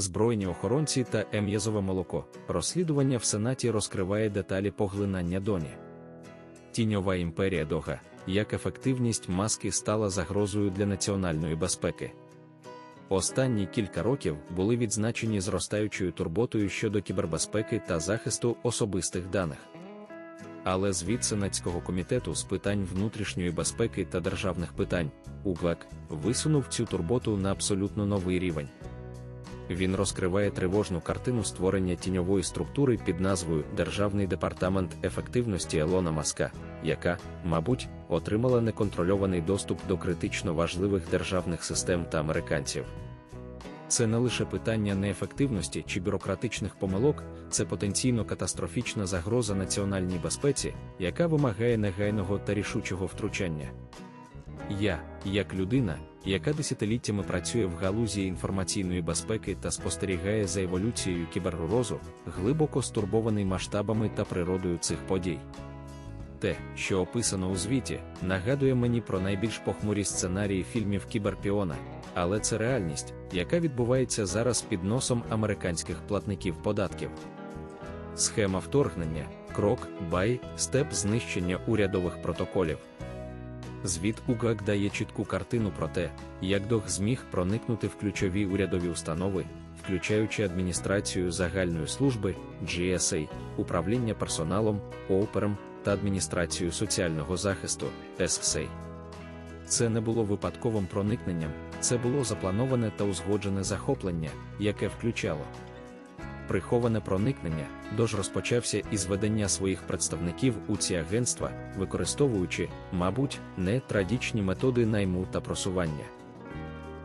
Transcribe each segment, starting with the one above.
збройні охоронці та ем'язове молоко. Розслідування в Сенаті розкриває деталі поглинання доні. Тіньова імперія Дога, як ефективність маски стала загрозою для національної безпеки. Останні кілька років були відзначені зростаючою турботою щодо кібербезпеки та захисту особистих даних. Але звіт Сенатського комітету з питань внутрішньої безпеки та державних питань УГВАК висунув цю турботу на абсолютно новий рівень. Він розкриває тривожну картину створення тіньової структури під назвою Державний департамент ефективності Елона Маска, яка, мабуть, отримала неконтрольований доступ до критично важливих державних систем та американців. Це не лише питання неефективності чи бюрократичних помилок, це потенційно катастрофічна загроза національній безпеці, яка вимагає негайного та рішучого втручання. Я, як людина, яка десятиліттями працює в галузі інформаційної безпеки та спостерігає за еволюцією кіберрозу, глибоко стурбований масштабами та природою цих подій. Те, що описано у звіті, нагадує мені про найбільш похмурі сценарії фільмів Кіберпіона, але це реальність, яка відбувається зараз під носом американських платників податків. Схема вторгнення, крок, бай, степ знищення урядових протоколів. Звіт УГАК дає чітку картину про те, як дог зміг проникнути в ключові урядові установи, включаючи адміністрацію загальної служби, GSA, управління персоналом, ООПЕРом та адміністрацію соціального захисту SSA. Це не було випадковим проникненням, це було заплановане та узгоджене захоплення, яке включало приховане проникнення, дож розпочався із ведення своїх представників у ці агентства, використовуючи, мабуть, не традичні методи найму та просування.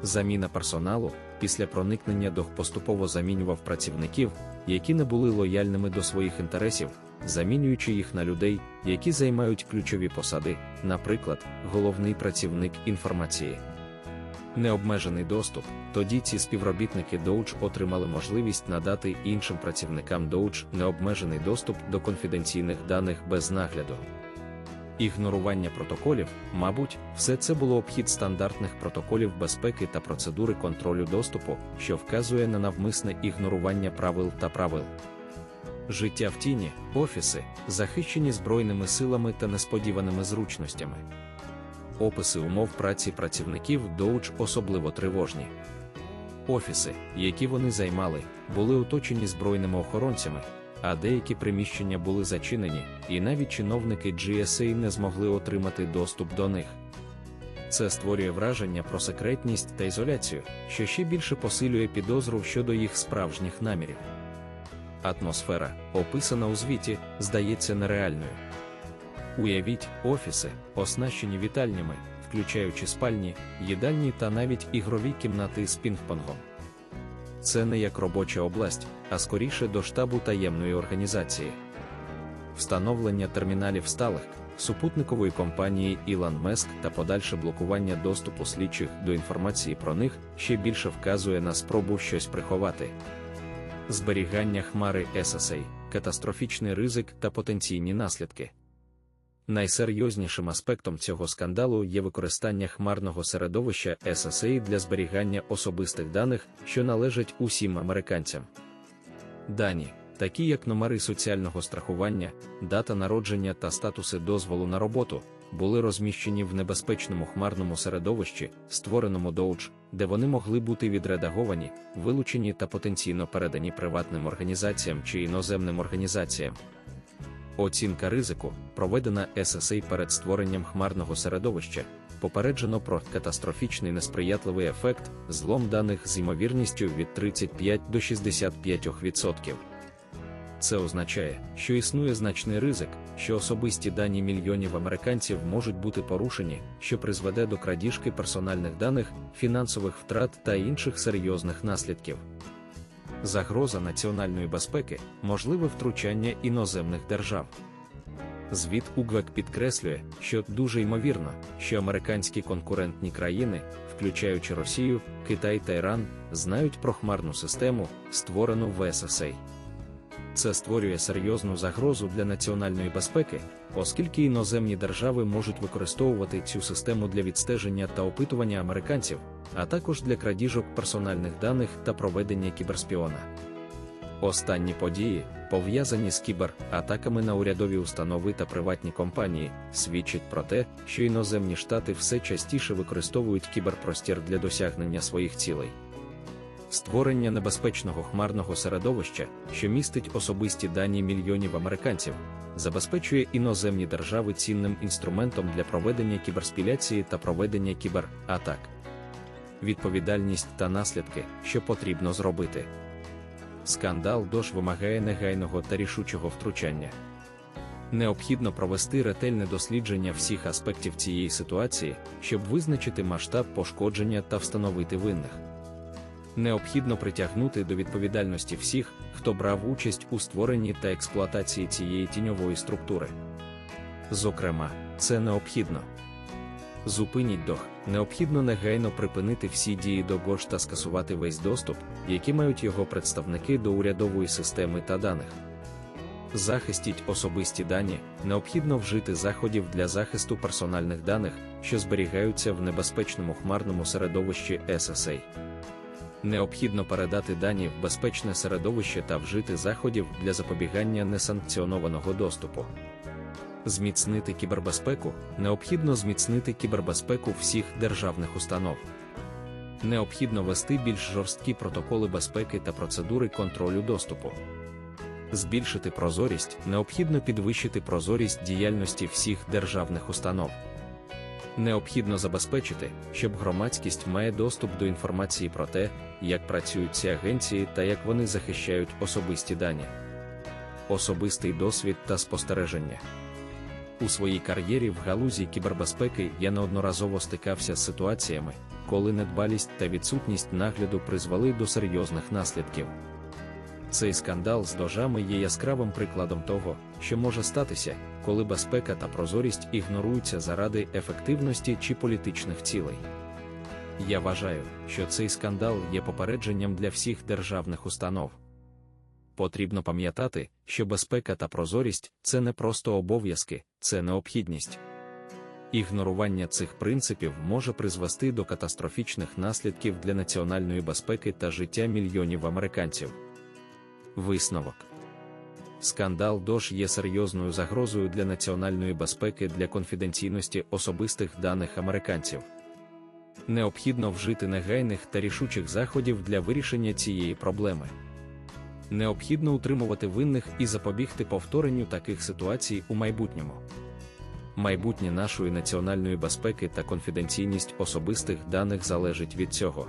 Заміна персоналу після проникнення дог поступово замінював працівників, які не були лояльними до своїх інтересів, замінюючи їх на людей, які займають ключові посади, наприклад, головний працівник інформації. Необмежений доступ, тоді ці співробітники Doge отримали можливість надати іншим працівникам Doge необмежений доступ до конфіденційних даних без нагляду. Ігнорування протоколів, мабуть, все це було обхід стандартних протоколів безпеки та процедури контролю доступу, що вказує на навмисне ігнорування правил та правил. Життя в тіні, офіси, захищені збройними силами та несподіваними зручностями. Описи умов праці працівників Doge особливо тривожні. Офіси, які вони займали, були оточені збройними охоронцями, а деякі приміщення були зачинені, і навіть чиновники GSA не змогли отримати доступ до них. Це створює враження про секретність та ізоляцію, що ще більше посилює підозру щодо їх справжніх намірів. Атмосфера, описана у звіті, здається нереальною. Уявіть, офіси, оснащені вітальнями, включаючи спальні, їдальні та навіть ігрові кімнати з пінг-понгом. Це не як робоча область, а скоріше до штабу таємної організації. Встановлення терміналів сталих, супутникової компанії Elon Musk та подальше блокування доступу слідчих до інформації про них ще більше вказує на спробу щось приховати. Зберігання хмари SSA, катастрофічний ризик та потенційні наслідки. Найсерйознішим аспектом цього скандалу є використання хмарного середовища SSA для зберігання особистих даних, що належать усім американцям. Дані, такі як номери соціального страхування, дата народження та статуси дозволу на роботу, були розміщені в небезпечному хмарному середовищі, створеному Doge, де вони могли бути відредаговані, вилучені та потенційно передані приватним організаціям чи іноземним організаціям. Оцінка ризику, проведена SSA перед створенням хмарного середовища, попереджено про катастрофічний несприятливий ефект, злом даних з ймовірністю від 35 до 65%. Це означає, що існує значний ризик, що особисті дані мільйонів американців можуть бути порушені, що призведе до крадіжки персональних даних, фінансових втрат та інших серйозних наслідків загроза національної безпеки, можливе втручання іноземних держав. Звіт УГВЕК підкреслює, що дуже ймовірно, що американські конкурентні країни, включаючи Росію, Китай та Іран, знають про хмарну систему, створену в ССА. Це створює серйозну загрозу для національної безпеки, оскільки іноземні держави можуть використовувати цю систему для відстеження та опитування американців, а також для крадіжок персональних даних та проведення кіберспіона. Останні події, пов'язані з кібератаками на урядові установи та приватні компанії, свідчать про те, що іноземні штати все частіше використовують кіберпростір для досягнення своїх цілей. Створення небезпечного хмарного середовища, що містить особисті дані мільйонів американців, забезпечує іноземні держави цінним інструментом для проведення кіберспіляції та проведення кібератак. Відповідальність та наслідки, що потрібно зробити. Скандал дож вимагає негайного та рішучого втручання. Необхідно провести ретельне дослідження всіх аспектів цієї ситуації, щоб визначити масштаб пошкодження та встановити винних. Необхідно притягнути до відповідальності всіх, хто брав участь у створенні та експлуатації цієї тіньової структури. Зокрема, це необхідно. Зупиніть дох, необхідно негайно припинити всі дії до ГОШ та скасувати весь доступ, який мають його представники до урядової системи та даних. Захистіть особисті дані, необхідно вжити заходів для захисту персональних даних, що зберігаються в небезпечному хмарному середовищі SSA. Необхідно передати дані в безпечне середовище та вжити заходів для запобігання несанкціонованого доступу. Зміцнити кібербезпеку необхідно зміцнити кібербезпеку всіх державних установ. Необхідно вести більш жорсткі протоколи безпеки та процедури контролю доступу. Збільшити прозорість необхідно підвищити прозорість діяльності всіх державних установ. Необхідно забезпечити, щоб громадськість має доступ до інформації про те, як працюють ці агенції та як вони захищають особисті дані, особистий досвід та спостереження. У своїй кар'єрі в галузі кібербезпеки я неодноразово стикався з ситуаціями, коли недбалість та відсутність нагляду призвели до серйозних наслідків. Цей скандал з дожами є яскравим прикладом того, що може статися, коли безпека та прозорість ігноруються заради ефективності чи політичних цілей. Я вважаю, що цей скандал є попередженням для всіх державних установ. Потрібно пам'ятати, що безпека та прозорість це не просто обов'язки, це необхідність. Ігнорування цих принципів може призвести до катастрофічних наслідків для національної безпеки та життя мільйонів американців. Висновок Скандал ДОЖ є серйозною загрозою для національної безпеки для конфіденційності особистих даних американців. Необхідно вжити негайних та рішучих заходів для вирішення цієї проблеми. Необхідно утримувати винних і запобігти повторенню таких ситуацій у майбутньому. Майбутнє нашої національної безпеки та конфіденційність особистих даних залежить від цього.